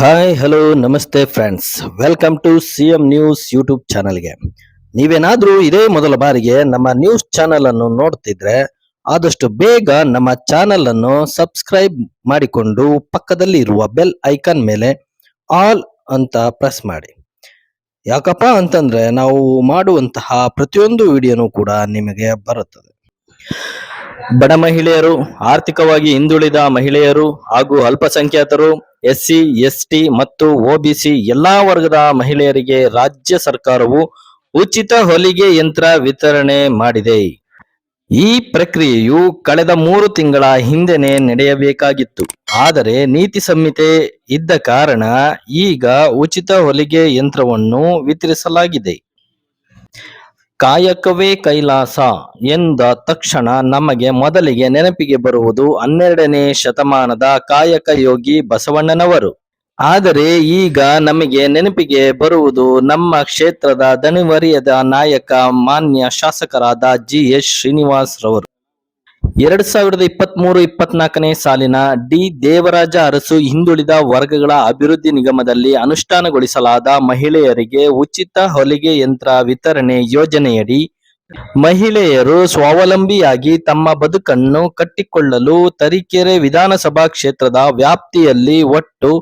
Hi hello ನಮಸ್ತೆ friends welcome to C M news YouTube ಚಾನಲ್ಗೆ ನೀವೇನಾದ್ರೂ ಇದೇ ಮೊದಲ ಬಾರಿಗೆ ನಮ್ಮ ನ್ಯೂಸ್ ಚಾನೆಲ್ ಅನ್ನು ನೋಡ್ತಿದ್ರೆ ಆದಷ್ಟು ಬೇಗ ನಮ್ಮ ಚಾನೆಲ್ ಅನ್ನು ಸಬ್ಸ್ಕ್ರೈಬ್ ಮಾಡಿಕೊಂಡು ಪಕ್ಕದಲ್ಲಿ ಇರುವ ಬೆಲ್ ಐಕಾನ್ ಮೇಲೆ ಆಲ್ ಅಂತ ಪ್ರೆಸ್ ಮಾಡಿ. ಯಾಕಪ್ಪ ಅಂತಂದ್ರೆ ನಾವು ಮಾಡುವಂತಹ ಪ್ರತಿಯೊಂದು ವಿಡಿಯೋನು ಕೂಡ ನಿಮಗೆ ಬರುತ್ತದೆ. ಬಡ ಮಹಿಳೆಯರು, ಆರ್ಥಿಕವಾಗಿ ಹಿಂದುಳಿದ ಮಹಿಳೆಯರು ಹಾಗೂ ಅಲ್ಪಸಂಖ್ಯಾತರು, ಎಸ್ಸಿ, ಎಸ್ಟಿ ಮತ್ತು ಒಬಿಸಿ ಎಲ್ಲಾ ವರ್ಗದ ಮಹಿಳೆಯರಿಗೆ ರಾಜ್ಯ ಸರ್ಕಾರವು ಉಚಿತ ಹೊಲಿಗೆ ಯಂತ್ರ ವಿತರಣೆ ಮಾಡಿದೆ. ಈ ಪ್ರಕ್ರಿಯೆಯು ಕಳೆದ ಮೂರು ತಿಂಗಳ ಹಿಂದೆನೆ ನಡೆಯಬೇಕಾಗಿತ್ತು. ಆದರೆ ನೀತಿ ಸಂಹಿತೆ ಇದ್ದ ಕಾರಣ ಈಗ ಉಚಿತ ಹೊಲಿಗೆ ಯಂತ್ರವನ್ನು ವಿತರಿಸಲಾಗಿದೆ. ಕಾಯಕವೇ ಕೈಲಾಸ ಎಂದ ತಕ್ಷಣ ನಮಗೆ ಮೊದಲಿಗೆ ನೆನಪಿಗೆ ಬರುವುದು ಹನ್ನೆರಡನೇ ಶತಮಾನದ ಕಾಯಕ ಯೋಗಿ ಬಸವಣ್ಣನವರು. ಆದರೆ ಈಗ ನಮಗೆ ನೆನಪಿಗೆ ಬರುವುದು ನಮ್ಮ ಕ್ಷೇತ್ರದ ದಣಿವರಿಯದ ನಾಯಕ ಮಾನ್ಯ ಶಾಸಕರಾದ ಜಿ ಎಸ್ ಶ್ರೀನಿವಾಸ್ ರವರು ಎರಡ್ ಸಾವಿರದ ಇಪ್ಪತ್ತ್ ಮೂರು ಇಪ್ಪತ್ನಾಲ್ಕನೇ ಸಾಲಿನ ಡಿ. ದೇವರಾಜ ಅರಸು ಹಿಂದುಳಿದ ವರ್ಗಗಳ ಅಭಿವೃದ್ಧಿ ನಿಗಮದಲ್ಲಿ ಅನುಷ್ಠಾನಗೊಳಿಸಲಾದ ಮಹಿಳೆಯರಿಗೆ ಉಚಿತ ಹೊಲಿಗೆ ಯಂತ್ರ ವಿತರಣೆ ಯೋಜನೆಯಡಿ ಮಹಿಳೆಯರು ಸ್ವಾವಲಂಬಿಯಾಗಿ ತಮ್ಮ ಬದುಕನ್ನು ಕಟ್ಟಿಕೊಳ್ಳಲು ತರೀಕೆರೆ ವಿಧಾನಸಭಾ ಕ್ಷೇತ್ರದ ವ್ಯಾಪ್ತಿಯಲ್ಲಿ ಒಟ್ಟು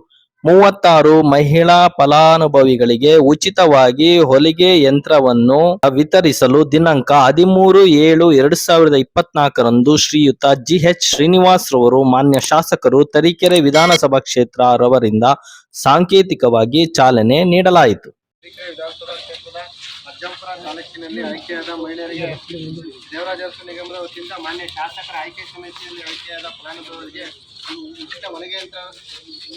ಮೂವತ್ತಾರು ಮಹಿಳಾ ಫಲಾನುಭವಿಗಳಿಗೆ ಉಚಿತವಾಗಿ ಹೊಲಿಗೆ ಯಂತ್ರವನ್ನು ವಿತರಿಸಲು ದಿನಾಂಕ ಹದಿಮೂರು ಏಳು ಎರಡ್ ಸಾವಿರದ ಇಪ್ಪತ್ನಾಲ್ಕರಂದು ಶ್ರೀಯುತ ಜಿಎಚ್ ಶ್ರೀನಿವಾಸ್ ರವರು ಮಾನ್ಯ ಶಾಸಕರು ತರೀಕೆರೆ ವಿಧಾನಸಭಾ ಕ್ಷೇತ್ರ ರವರಿಂದ ಸಾಂಕೇತಿಕವಾಗಿ ಚಾಲನೆ ನೀಡಲಾಯಿತು. ತಾಲೂಕಿನಲ್ಲಿ ಆಯ್ಕೆಯಾದ ಮಹಿಳೆಯರಿಗೆ ದೇವರಾಜ ನಿಗಮದ ವತಿಯಿಂದ ಮಾನ್ಯ ಶಾಸಕರ ಆಯ್ಕೆ ಸಮಿತಿಯಲ್ಲಿ ಆಯ್ಕೆಯಾದ ಫಲಾನುಭವಿಗಳಿಗೆ ಉಚಿತ ಹೊಲಿಗೆ ಯಂತ್ರ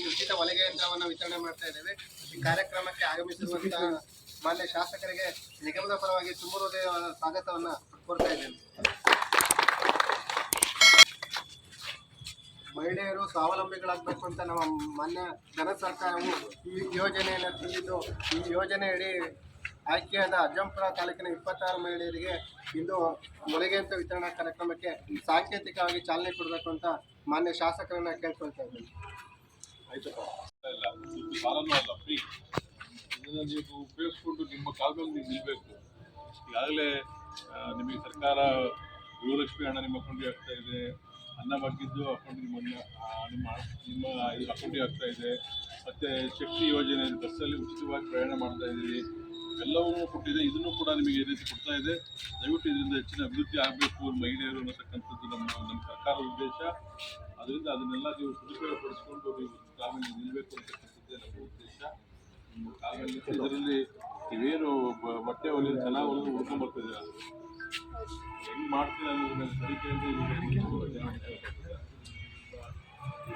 ಉಚಿತ ಹೊಲಿಗೆ ಯಂತ್ರವನ್ನು ವಿತರಣೆ ಮಾಡ್ತಾ ಇದ್ದೇವೆ. ಈ ಕಾರ್ಯಕ್ರಮಕ್ಕೆ ಆಗಮಿಸಿರುವಂತಹ ಮಾನ್ಯ ಶಾಸಕರಿಗೆ ನಿಗಮದ ಪರವಾಗಿ ತುಂಬ ಹೃದಯವಾದ ಸ್ವಾಗತವನ್ನು ಕೋರ್ತಾ ಇದ್ದೇನೆ. ಮಹಿಳೆಯರು ಸ್ವಾವಲಂಬಿಗಳಾಗಬೇಕು ಅಂತ ನಮ್ಮ ಮಾನ್ಯ ಜನ ಸರ್ಕಾರವು ಈ ಯೋಜನೆಯನ್ನು ತಂದಿದ್ದು, ಈ ಯೋಜನೆಯಡಿ ಆಯ್ಕೆಯಾದ ಅಜ್ಜಂಪುರ ತಾಲೂಕಿನ ಇಪ್ಪತ್ತಾರು ಮಹಿಳೆಯರಿಗೆ ಇಂದು ಅಂತ ವಿತರಣಾ ಕಾರ್ಯಕ್ರಮಕ್ಕೆ ಸಾಂಕೇತಿಕವಾಗಿ ಚಾಲನೆ ಕೊಡಬೇಕು ಅಂತ ಮಾನ್ಯ ಶಾಸಕರನ್ನ ಕೇಳ್ಕೊಳ್ತಾ ಇದ್ದೀನಿ. ಸಾಲನೂ ಅಲ್ಲ ಫ್ರೀ ನೀವು ಉಪಯೋಗಿಸ್ಕೊಂಡು ನಿಮ್ಮ ಕಾಲ ಮೇಲೆ ನೀವು ನಿಲ್ಲಬೇಕು ಈಗಾಗಲೇ ನಿಮಗೆ ಸರ್ಕಾರ ಗೃಹಲಕ್ಷ್ಮಿ ಹಣ ನಿಮ್ಮ ಅಕೌಂಟಿಗೆ ಆಗ್ತಾ ಇದೆ. ಅನ್ನ ಬಗ್ಗಿದ್ದು ಅಕೌಂಟಿಗೆ ನಿಮ್ಮ ನಿಮ್ಮ ನಿಮ್ಮ ಅಕೌಂಟಿಗೆ ಆಗ್ತಾ ಇದೆ. ಮತ್ತು ಶಕ್ತಿ ಯೋಜನೆ, ಬಸ್ಸಲ್ಲಿ ಉಚಿತವಾಗಿ ಪ್ರಯಾಣ ಮಾಡ್ತಾ ಇದ್ದೀರಿ. ಎಲ್ಲವನ್ನೂ ಕೊಟ್ಟಿದೆ. ಇದನ್ನು ಕೂಡ ನಿಮಗೆ ಈ ರೀತಿ ಕೊಡ್ತಾ ಇದೆ. ದಯವಿಟ್ಟು ಇದರಿಂದ ಹೆಚ್ಚಿನ ಅಭಿವೃದ್ಧಿ ಆಗಬೇಕು ಮಹಿಳೆಯರು ಅನ್ನತಕ್ಕಂಥದ್ದು ನಮ್ಮ ನಮ್ಮ ಸರ್ಕಾರದ ಉದ್ದೇಶ. ಅದರಿಂದ ಅದನ್ನೆಲ್ಲ ನೀವು ಸದುಪಯೋಗಪಡಿಸ್ಕೊಂಡು ನೀವು ಕಾಲದಲ್ಲಿ ನಿಲ್ಲಬೇಕು ಅಂತಕ್ಕಂಥದ್ದೇ ನಮ್ಮ ಉದ್ದೇಶ. ಇದರಲ್ಲಿ ನೀವೇನು ಬಟ್ಟೆ ಹೊಲಿಯೋದು ಚೆನ್ನಾಗಿ ಹೊಲಿದು ಉಳ್ಕೊಂಡ್ ಬರ್ತಿದ್ದೀರ ಹೆಂಗ್ ಮಾಡ್ತೀರ ಅನ್ನೋದನ್ನ ಬೇರೆ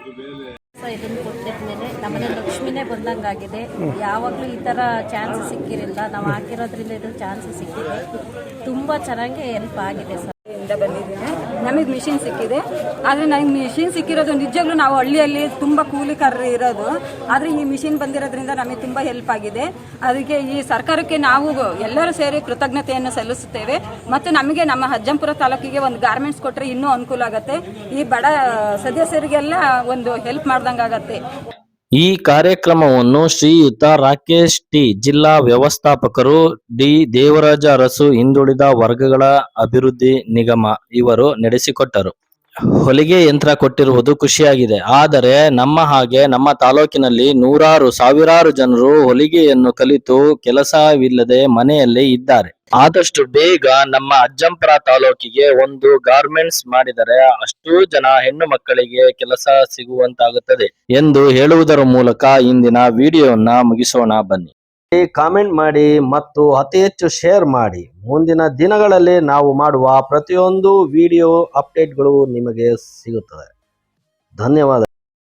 ಇದ್ರ ಮೇಲೆ ಸೊ ಇದನ್ನು ಕೊಟ್ಟಿದ್ಮೇಲೆ ನಮ್ಮನೆ ಲಕ್ಷ್ಮಿನೇ ಬಂದಂಗಾಗಿದೆ. ಯಾವಾಗಲೂ ಈ ಥರ ಚಾನ್ಸ್ ಸಿಕ್ಕಿರಲಿಲ್ಲ. ನಾವು ಹಾಕಿರೋದ್ರಿಂದ ಇದು ಚಾನ್ಸ್ ಸಿಕ್ಕಿದೆ. ತುಂಬ ಚೆನ್ನಾಗಿ ಹೆಲ್ಪ್ ಆಗಿದೆ ಸರ್. ಇಂದ ಬಂದಿದ್ದೀನಿ. ನಮಗೆ ಮಿಷಿನ್ ಸಿಕ್ಕಿದೆ. ಆದರೆ ನನಗೆ ಮಿಷಿನ್ ಸಿಕ್ಕಿರೋದು ನಿಜವಾಗ್ಲೂ ನಾವು ಹಳ್ಳಿಯಲ್ಲಿ ತುಂಬ ಕೂಲಿಕಾರರು ಇರೋದು. ಆದರೆ ಈ ಮಿಷಿನ್ ಬಂದಿರೋದ್ರಿಂದ ನಮಗೆ ತುಂಬ ಹೆಲ್ಪ್ ಆಗಿದೆ. ಅದಕ್ಕೆ ಈ ಸರ್ಕಾರಕ್ಕೆ ನಾವು ಎಲ್ಲರೂ ಸೇರಿ ಕೃತಜ್ಞತೆಯನ್ನು ಸಲ್ಲಿಸುತ್ತೇವೆ. ಮತ್ತು ನಮಗೆ ನಮ್ಮ ಅಜ್ಜಂಪುರ ತಾಲೂಕಿಗೆ ಒಂದು ಗಾರ್ಮೆಂಟ್ಸ್ ಕೊಟ್ಟರೆ ಇನ್ನೂ ಅನುಕೂಲ ಆಗುತ್ತೆ. ಈ ಬಡ ಸದಸ್ಯರಿಗೆಲ್ಲ ಒಂದು ಹೆಲ್ಪ್ ಮಾಡ್ದಂಗಾಗತ್ತೆ. ಈ ಕಾರ್ಯಕ್ರಮವನ್ನು ಶ್ರೀಯುತ ರಾಕೇಶ್ ಟಿ ಜಿಲ್ಲಾ ವ್ಯವಸ್ಥಾಪಕರು ಡಿ ದೇವರಾಜ ಅರಸು ಹಿಂದುಳಿದ ವರ್ಗಗಳ ಅಭಿವೃದ್ಧಿ ನಿಗಮ ಇವರು ನಡೆಸಿಕೊಟ್ಟರು. ಹೊಲಿಗೆ ಯಂತ್ರ ಕೊಟ್ಟಿರುವುದು ಖುಷಿಯಾಗಿದೆ. ಆದರೆ ನಮ್ಮ ಹಾಗೆ ನಮ್ಮ ತಾಲೂಕಿನಲ್ಲಿ ನೂರಾರು ಸಾವಿರಾರು ಜನರು ಹೊಲಿಗೆಯನ್ನು ಕಲಿತು ಕೆಲಸವಿಲ್ಲದೆ ಮನೆಯಲ್ಲೇ ಇದ್ದಾರೆ. ಆದಷ್ಟು ಬೇಗ ನಮ್ಮ ಅಜ್ಜಂಪುರ ತಾಲೂಕಿಗೆ ಒಂದು ಗಾರ್ಮೆಂಟ್ಸ್ ಮಾಡಿದರೆ ಅಷ್ಟೂ ಜನ ಹೆಣ್ಣು ಮಕ್ಕಳಿಗೆ ಕೆಲಸ ಸಿಗುವಂತಾಗುತ್ತದೆ ಎಂದು ಹೇಳುವುದರ ಮೂಲಕ ಇಂದಿನ ವಿಡಿಯೋನ ಮುಗಿಸೋಣ ಬನ್ನಿ. ಕಾಮೆಂಟ್ ಮಾಡಿ ಮತ್ತು ಅತಿ ಹೆಚ್ಚು ಶೇರ್ ಮಾಡಿ. ಮುಂದಿನ ದಿನಗಳಲ್ಲಿ ನಾವು ಮಾಡುವ ಪ್ರತಿಯೊಂದು ವಿಡಿಯೋ ಅಪ್ಡೇಟ್ಗಳು ನಿಮಗೆ ಸಿಗುತ್ತದೆ. ಧನ್ಯವಾದ.